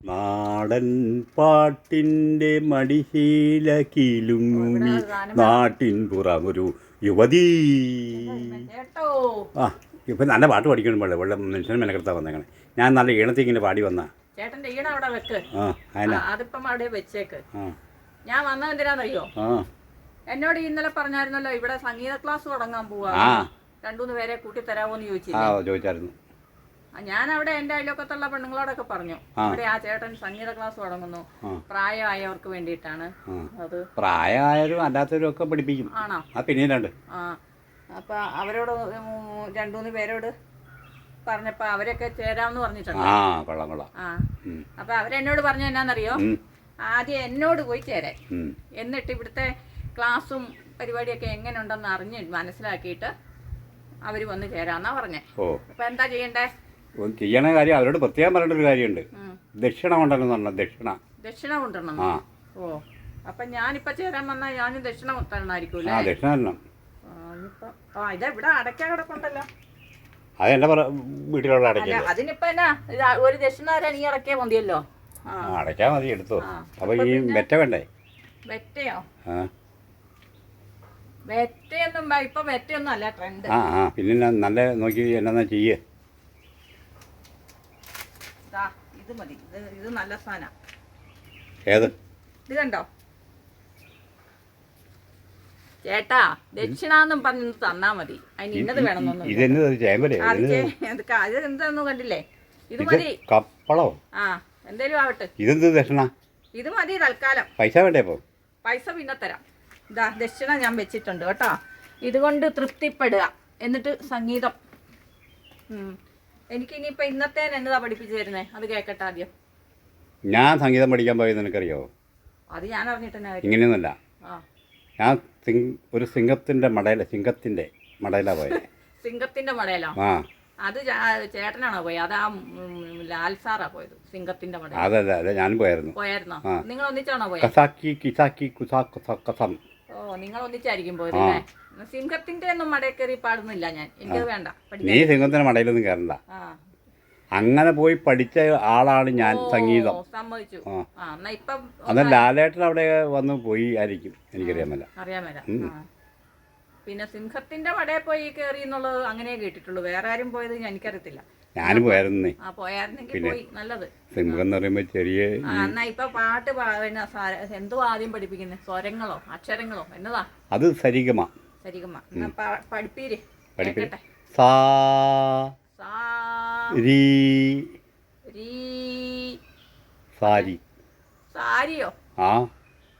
നാടൻ പാട്ടിന്റെ മടിശീല കീലുങ്ങി നാട്ടിൻ പുറമൊരു യുവതീ. ആ ഇപ്പം നല്ല പാട്ട് പഠിക്കണം പോലെ വെള്ളം മനുഷ്യനെ മെനക്കെടുത്താ വന്നേക്കണേ. ഞാൻ നല്ല ഈണത്തിൽ ഇങ്ങനെ പാടി വന്ന. ചേട്ടന്റെ ഈണം അവിടെ വെക്ക്. ആ അതിനാ അതിപ്പം അവിടെ വെച്ചേക്ക്. ആ. ഞാൻ വന്നത് എന്തിനാണെന്നറിയോ ആ. എന്നോട് ഇന്നലെ പറഞ്ഞായിരുന്നല്ലോ ഇവിടെ സംഗീത ക്ലാസ് തുടങ്ങാൻ പോവാ. ആ. രണ്ടുമൂന്ന് പേരെ കൂട്ടി ആ ചോദിച്ചില്ലേ? ചോദിച്ചായിരുന്നു. ആ, ഞാൻ അവിടെ എന്റെ അയലൊക്കത്തുള്ള പെണ്ണുങ്ങളോടൊക്കെ പറഞ്ഞു. അവിടെ ആ ചേട്ടൻ സംഗീത ക്ലാസ് തുടങ്ങുന്നു. പ്രായമായവർക്ക് വേണ്ടിയിട്ടാണ്. അത് പ്രായമായവരും അല്ലാത്തവരും ഒക്കെ പഠിപ്പിക്കും. ആണോ? ആ പിന്നീടുണ്ട് ആ. അപ്പൊ അവരോട് രണ്ടുമൂന്ന് പേരോട് പറഞ്ഞപ്പോ അവരൊക്കെ ചേരാമെന്ന് പറഞ്ഞിട്ടുണ്ട്. ആ. അപ്പൊ അവരെന്നോട് പറഞ്ഞ എന്നാന്നറിയോ? ആദ്യം എന്നോട് പോയി ചേരാൻ. എന്നിട്ട് ഇവിടുത്തെ ക്ലാസ്സും പരിപാടിയൊക്കെ എങ്ങനെ ഉണ്ടെന്ന് അറിഞ്ഞ് മനസ്സിലാക്കിയിട്ട് അവർ വന്ന് ചേരാന്നാ പറഞ്ഞേ. അപ്പൊ എന്താ ചെയ്യണ്ടേ? ചെയ്യണ കാര്യം അവരോട് പ്രത്യേകം പറയേണ്ട ഒരു കാര്യമുണ്ട്. ദക്ഷിണ കൊണ്ടണം എന്ന് ദക്ഷിണ. ദക്ഷിണ കൊണ്ടണം. ആ. ഓ അപ്പൊ ഞാനിപ്പോ ചേരാൻ വന്നാൽ ഞാനും ദക്ഷിണ തരണമായിരിക്കൂലേ ആ ദക്ഷിണ തരണം ആ, ഇത് ഇവിടെ അടയ്ക്കാൻ കിടപ്പുണ്ടല്ലോ അത് പറ വീട്ടിലുള്ള അടയ്ക്ക അതിനിപ്പോ എന്നാ ഒരു ദക്ഷിണ വരെ നീ അടയ്ക്കേ മതിയല്ലോ. അടയ്ക്കാ മതി എടുത്തോ. അപ്പൊ ഈ വെറ്റ വേണ്ടേ? വെറ്റയോ? ആ. വെറ്റയൊന്നും ഇപ്പൊ വെറ്റയൊന്നും അല്ല ട്രെൻഡ്. ആ ആ പിന്നെ നല്ല നോക്കി എന്നാ ചെയ്യേ. ഇത് മതി. ഇത് ഇത് നല്ല സാധനം ഏത്? ഇത് കണ്ടോ? ചേട്ടാ ദക്ഷിണാന്നും പറഞ്ഞു തന്നാ മതി. അതിന് ഇന്നത് വേണമെന്നൊന്നും അത് എന്താന്ന് കണ്ടില്ലേ? ഇത് മതി. കപ്പളോ? ആ എന്തേലും ആവട്ടെ. ഇതെന്ത് ദക്ഷിണ? ഇത് മതി തൽക്കാലം. പൈസ വേണ്ടേ പൈസ പിന്നെ തരാം. ഇതാ ദക്ഷിണ ഞാൻ വെച്ചിട്ടുണ്ട് കേട്ടോ. ഇതുകൊണ്ട് തൃപ്തിപ്പെടുക. എന്നിട്ട് സംഗീതം. ഉം. എനിക്കിനിയിപ്പോൾ ഇന്നത്തെ എന്നതാ പഠിപ്പിച്ചു തരുന്നേ? അത് കേക്കട്ടെ ആദ്യം. ഞാൻ സംഗീതം പഠിക്കാൻ പോയത് നിനക്കറിയോ? അത് ഞാൻ അറിഞ്ഞിട്ടെന്നെ കാര്യം ഇങ്ങനെയൊന്നുമല്ല. ആ. ഞാൻ സിംഗ് ഒരു സിംഗത്തിന്റെ മടയില സിംഗത്തിന്റെ മടയില പോയത് സിംഗത്തിന്റെ മടയിലോ? ആ. അത് ചാ- ചേട്ടനാണോ പോയത് അതാ ഉം, ലാൽ സാറാ പോയത് സിംഗത്തിന്റെ മടയിൽ അതെ അതെ ഞാൻ പോയായിരുന്നു. പോയായിരുന്നോ? ആ. നിങ്ങൾ ഒന്നിച്ചാണോ പോയത് കസാക്കി കിസാക്കി കുസാ കുസാ കസം. ഓ നിങ്ങൾ ഒന്നിച്ചായിരിക്കും സിംഹത്തിന്റെ സിംഗത്തിന്റെ ഒന്നും മടയിൽ കയറി പാടുന്നില്ല ഞാൻ. എനിക്ക് വേണ്ട നീ സിംഹത്തിന്റെ മടയിലൊന്നും കയറണ്ട. അങ്ങനെ പോയി പഠിച്ച ആളാണ് ഞാൻ സംഗീതം. സമ്മതിച്ചു. അന്ന് ലാലേട്ടൻ അവിടെ വന്ന് പോയി ആയിരിക്കും എനിക്കറിയാമല്ല. അറിയാമല്ല പിന്നെ സിംഹത്തിന്റെ മടയിൽ പോയി കയറി എന്നുള്ളത് അങ്ങനെ കേട്ടിട്ടുള്ളൂ. വേറെ ആരും പോയത് എനിക്കറിയത്തില്ല. ഞാനും പോയായിരുന്നേ നല്ലത്. സിംഹം എന്ന് പറയുമ്പോൾ ചെറിയ ഇപ്പൊ പാട്ട് പിന്നെ എന്തോ ആദ്യം പഠിപ്പിക്കുന്നത് സ്വരങ്ങളോ അക്ഷരങ്ങളോ എന്നതാ? അത് സരിഗമ. സരിഗമ. പഠിപ്പീര്. പഠിപ്പി സാ സാ രീ രീ സാരി. സാരിയോ? ആ.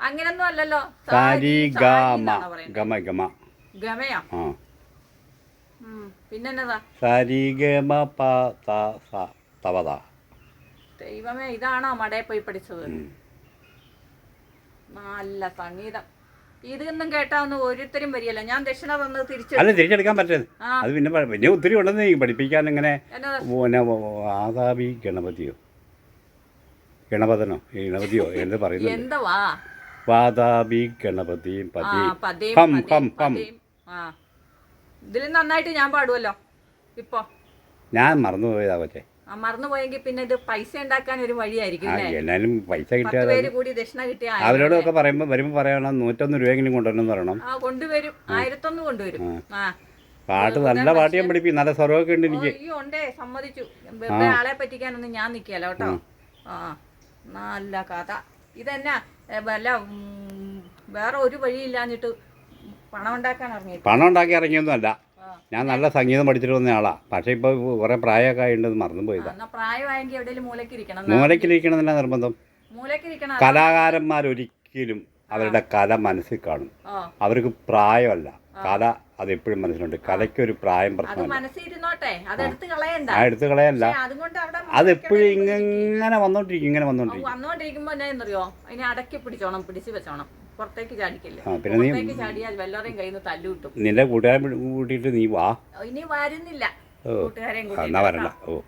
അങ്ങനൊന്നും അല്ലല്ലോ. സാരി ഗമ ഗമ ഗമ. ഗമയോ? ആ. പിന്നെന്നതാ? സാരി ഗമ പ ത സ തവത ദൈവമേ ഇതാണോ മടയിൽ പോയി പഠിച്ചത്? നല്ല സംഗീതം. ഇതൊന്നും കേട്ടാ ഒന്നും ഓരോരുത്തരും വരികയല്ല. ഞാൻ ദക്ഷിണ തന്നത് തിരിച്ചു അല്ല തിരിച്ചെടുക്കാൻ പറ്റരുത് ആ. അത് പിന്നെ പിന്നെ ഒത്തിരി ഉണ്ടെന്ന് പഠിപ്പിക്കാൻ ഇങ്ങനെ ആദാവി പിന്നെ ആദാബി ഗണപതിയോ? ഗണപതനോ? ഗണപതിയോ? എന്ത് പറയുന്നു എന്തോ വാദാബി ഗണപതി പതി. ഹം, ഹം, ഹം. ഇതിൽ നന്നായിട്ട് ഞാൻ പാടുമല്ലോ ഇപ്പൊ. ഞാൻ മറന്നുപോയതാ പക്ഷേ മറന്നുപോയെങ്കിൽ പിന്നെ ഇത് പൈസ ഉണ്ടാക്കാൻ ഒരു വഴിയായിരിക്കും എന്നാലും പൈസ കിട്ടിയാൽ കൂടി ദക്ഷിണ കിട്ടിയ അവരോടൊക്കെ പറയുമ്പോൾ വരുമ്പോൾ പറയണം നൂറ്റൊന്ന് രൂപയെങ്കിലും കൊണ്ടുവരണം പറയണം. ആ കൊണ്ടുവരും. ആയിരത്തൊന്ന് കൊണ്ടുവരും. ആ. പാട്ട് നല്ല പാട്ട് ഞാൻ പഠിപ്പിക്കും. നല്ല സ്വരമൊക്കെ ഉണ്ട് എനിക്ക്. ഉണ്ടേ. സമ്മതിച്ചു. ആളെ പറ്റിക്കാനൊന്നും ഞാൻ നിക്കല്ലോ കേട്ടോ. ആ നല്ല കഥ. ഇതെന്നാ? വല്ല വേറെ ഒരു വഴിയില്ലാഞ്ഞിട്ട് പണം ഉണ്ടാക്കി ഇറങ്ങിയൊന്നും അല്ല ഞാൻ നല്ല സംഗീതം പഠിച്ചിട്ട് വന്ന ആളാ. പക്ഷേ ഇപ്പോൾ കുറെ പ്രായമൊക്കെ ആയിട്ട് മറന്നു പോയതാ. എന്നാ പ്രായമായെങ്കിൽ മൂലക്കിരിക്കണം മൂലക്കിലിരിക്കണമെന്നില്ല നിർബന്ധം. മൂലക്കിരിക്കണം കലാകാരന്മാരൊരിക്കലും അവരുടെ കല മനസ്സിൽ കാണും. അവർക്ക് പ്രായമല്ല. കല അത് എപ്പോഴും മനസ്സിലുണ്ട്. കലയ്ക്കൊരു പ്രായം അത് പ്രശ്നമല്ല. ആ. എടുത്തു കളയല്ല. അതെപ്പോഴും ഇങ്ങനെ വന്നോണ്ടിരിക്കും ഇങ്ങനെ വന്നോണ്ടിരിക്കും. എന്നറിയോ? അതിനെ അടക്കി പിടിച്ചോണം പിടിച്ചു വെച്ചോണം. പുറത്തേക്ക് ചാടിക്കില്ല? ആ, പിന്നെ നീ- പുറത്തേക്ക് ചാടിയാൽ വല്ലവരെയും കയ്യിൽ നിന്ന് തല്ലു കിട്ടും. നിന്റെ കൂട്ടുകാരൻ കൂട്ടിയിട്ട് നീ വാ. ഇനി വരുന്നില്ല. ഓ കൂട്ടുകാരെയും എന്നാ വരണ്ട. ഓ.